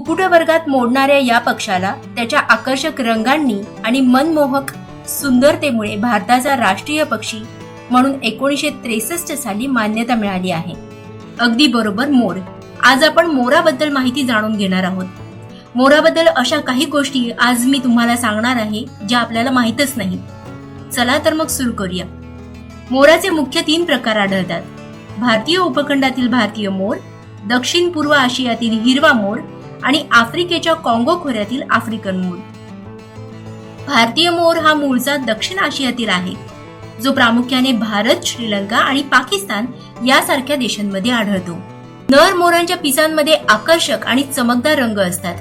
कुपुट वर्गात मोडणाऱ्या या पक्षाला त्याच्या आकर्षक रंगांनी आणि मनमोहक सुंदरतेमुळे भारताचा राष्ट्रीय पक्षी म्हणून एकोणीसशे त्रेसष्ट साली मान्यता मिळाली आहे. अगदी बरोबर मोर आज आपण मोराबद्दल माहिती जाणून घेणार आहोत. मोराबद्दल अशा काही गोष्टी आज मी तुम्हाला सांगणार आहे ज्या आपल्याला माहीतच नाही. चला तर मग सुरू करूया. मोराचे मुख्य तीन प्रकार आढळतात. भारतीय उपखंडातील भारतीय मोर दक्षिण पूर्व आशियातील हिरवा मोर आणि आफ्रिकेच्या कॉंगो खोऱ्यातील आफ्रिकन मोर भारतीय मोर हा मूळचा दक्षिण आशियातील आहे. जो प्रामुख्याने भारत श्रीलंका आणि पाकिस्तान यासारख्या देशांमध्ये आढळतो. नर मोरांच्या पिसांमध्ये आकर्षक आणि चमकदार रंग असतात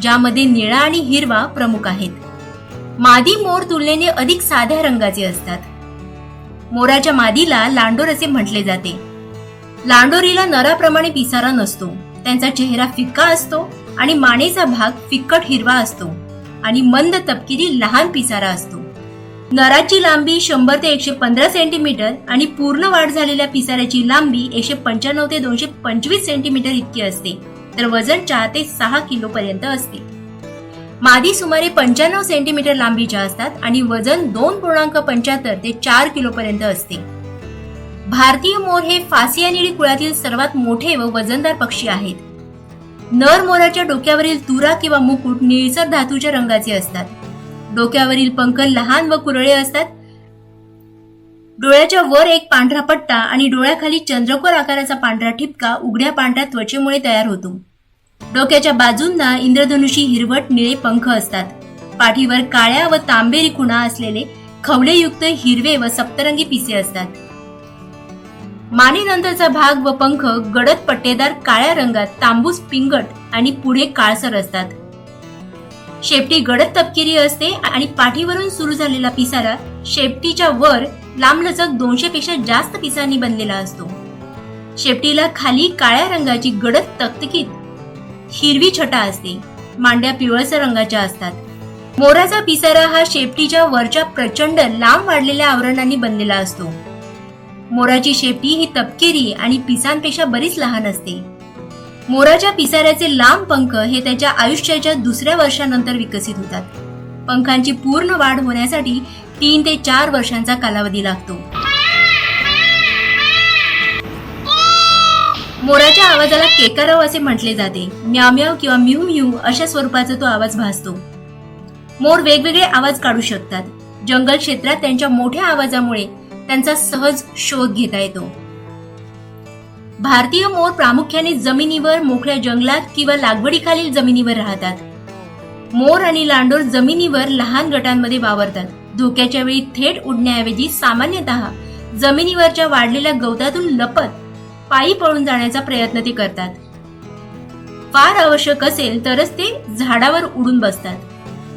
ज्यामध्ये निळा आणि हिरवा प्रमुख आहेत. मादी मोर तुलनेने अधिक साध्या रंगाचे असतात. मोराच्या मादीला लांडोर असे म्हटले जाते. लांडोरीला नराप्रमाणे पिसारा नसतो. त्यांचा चेहरा फिक्का असतो आणि मानेचा भाग फिक्कट हिरवा असतो आणि मंद तपकिरी लहान पिसारा असतो. नराची लांबी शंभर ते एकशे पंधरा सेंटीमीटर आणि पूर्ण वाढ झालेल्या पिसाऱ्याची लांबी एकशे पंच्याण्णव ते दोनशे पंचवीस सेंटीमीटर इतकी असते तर वजन चार ते सहा किलो पर्यंत असते. मादी सुमारे पंच्याण्णव सेंटीमीटर लांबीच्या असतात आणि वजन दोन पूर्णांक पंच्याहत्तर ते चार किलो पर्यंत असते. भारतीय मोर हे फासिया निळी कुळातील सर्वात मोठे व वजनदार पक्षी आहेत. नर मोराच्या डोक्यावरील तुरा किंवा मुकुट निळसर धातूच्या रंगाचे असतात. डोक्यावरील पंख लहान व कुरळे असतात. डोळ्याच्या वर एक पांढरा पट्टा आणि डोळ्याखाली चंद्रकोर आकाराचा पांढरा ठिपका उघड्या पांढऱ्या त्वचेमुळे तयार होतो. डोक्याच्या बाजूंना इंद्रधनुषी हिरवट निळे पंख असतात. पाठीवर काळ्या व तांबेरी खुणा असलेले खवलेयुक्त हिरवे व सप्तरंगी पिसे असतात. मानेनंतरचा भाग व पंख गडद पट्टेदार काळ्या रंगात तांबूस पिंगट आणि पुढे काळसर असतात. शेपटी गडद तपकिरी असते आणि पाठीवरून सुरू झालेला पिसारा शेपटीच्या वर लांबलचक दोनशे पेक्षा जास्त पिसांनी बनलेला असतो. शेपटीला खाली काळ्या रंगाची गडद तकतकीत हिरवी छटा असते. मांड्या पिवळसर रंगाच्या असतात. मोराचा पिसारा हा शेपटीच्या वरच्या प्रचंड लांब वाढलेल्या आवरणांनी बनलेला असतो. मोराची शेपटी ही तपकिरी आणि पिसांपेक्षा बरीच लहान असते. मोराच्या पिसाऱ्याचे लांब पंख हे त्याच्या आयुष्याच्या दुसऱ्या वर्षानंतर विकसित होतात. पंखांची पूर्ण वाढ होण्यासाठी तीन ते चार वर्षांचा कालावधी लागतो. मोराच्या आवाजाला केकारव असे म्हटले जाते. म्याम्याव किंवा म्यू म्यू अशा स्वरूपाचा तो आवाज भासतो. मोर वेगवेगळे आवाज काढू शकतात. जंगल क्षेत्रात त्यांच्या मोठ्या आवाजामुळे त्यांचा सहज शोध घेता येतो. भारतीय मोर प्रामुख्याने जमिनीवर मोकळ्या जंगलात किंवा लागवडीखालील जमिनीवर राहतात. मोर आणि लांडोर जमिनीवर लहान गटांमध्ये वावरतात. धोक्याच्या वेळी थेट उडण्याऐवजी सामान्यतः जमिनीवरच्या वाढलेल्या गवतातून लपत पायी पळून जाण्याचा प्रयत्न ते करतात. फार आवश्यक असेल तरच ते झाडावर उडून बसतात.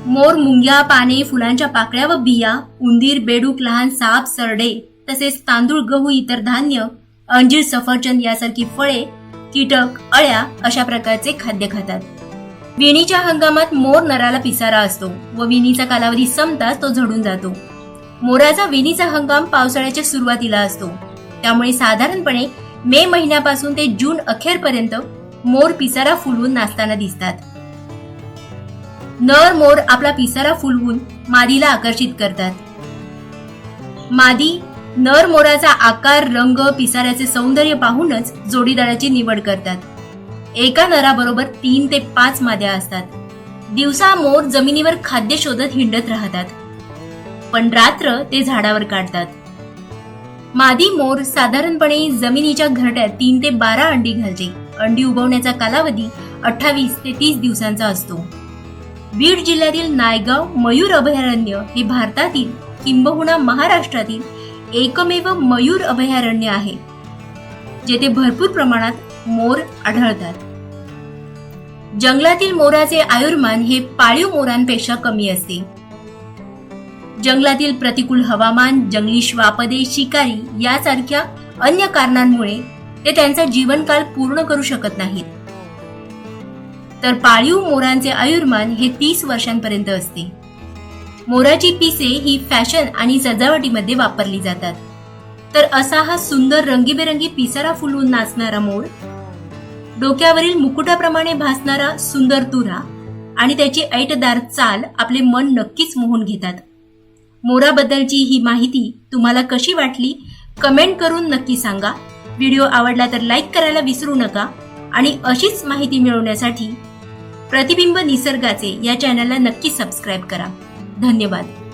मोर मुंग्या पाने फुलांच्या पाकळ्या व बिया उंदीर बेडूक लहान साप सरडे तसेच तांदूळ गहू इतर धान्य अंजीर सफरचंद यासारखी फळे कीटक अळ्या अशा प्रकारचे खाद्य खातात. विणीच्या हंगामात मोर नराला पिसारा असतो व विणीचा कालावधी संपताच तो झडून जातो. मोराचा विणीचा हंगाम पावसाळ्याच्या सुरुवातीला असतो. त्यामुळे साधारणपणे मे महिन्यापासून ते जून अखेरपर्यंत मोर पिसारा फुलवून नाचताना दिसतात. नर मोर आपला पिसारा फुलवून मादीला आकर्षित करतात. मादी नर मोराचा आकार रंग पिसाऱ्याचे सौंदर्य पाहूनच जोडीदाराची निवड करतात. एका नराबरोबर तीन ते पाच माद्या असतात. दिवसा मोर जमिनीवर खाद्य शोधत हिंडत राहतात. पण रात्र ते झाडावर काढतात. मादी मोर साधारणपणे जमिनीच्या घरट्यात तीन ते बारा अंडी घालते. अंडी उगवण्याचा कालावधी अठ्ठावीस ते तीस दिवसांचा असतो. बीड जिल्ह्यातील नायगाव मयूर अभयारण्य हे भारतातील किंबहुना महाराष्ट्रातील एकमेव मयूर अभयारण्य आहे जेथे भरपूर प्रमाणात मोर आढळतात. जंगलातील मोराचे आयुर्मान हे पाळीव मोरांपेक्षा कमी असते. जंगलातील प्रतिकूल हवामान जंगली श्वापदे शिकारी यासारख्या अन्य कारणांमुळे ते त्यांचा जीवनकाल पूर्ण करू शकत नाहीत. तर पाळीव मोरांचे आयुर्मान हे तीस वर्षांपर्यंत असते. मोराची पिसे ही फॅशन आणि सजावटीमध्ये वापरली जातात. तर असा हा सुंदर रंगीबेरंगी पिसारा फुलवून नाचणारा मोर डोक्यावरील मुकुटाप्रमाणे भासणारा सुंदर तुरा आणि त्याची ऐटदार चाल आपले मन नक्कीच मोहून घेतात. मोराबद्दलची ही माहिती तुम्हाला कशी वाटली कमेंट करून नक्की सांगा. व्हिडिओ आवडला तर लाईक करायला विसरू नका आणि अशीच माहिती मिळवण्यासाठी प्रतिबिंब निसर्गाचे या चॅनलला नक्की सबस्क्राईब करा. धन्यवाद.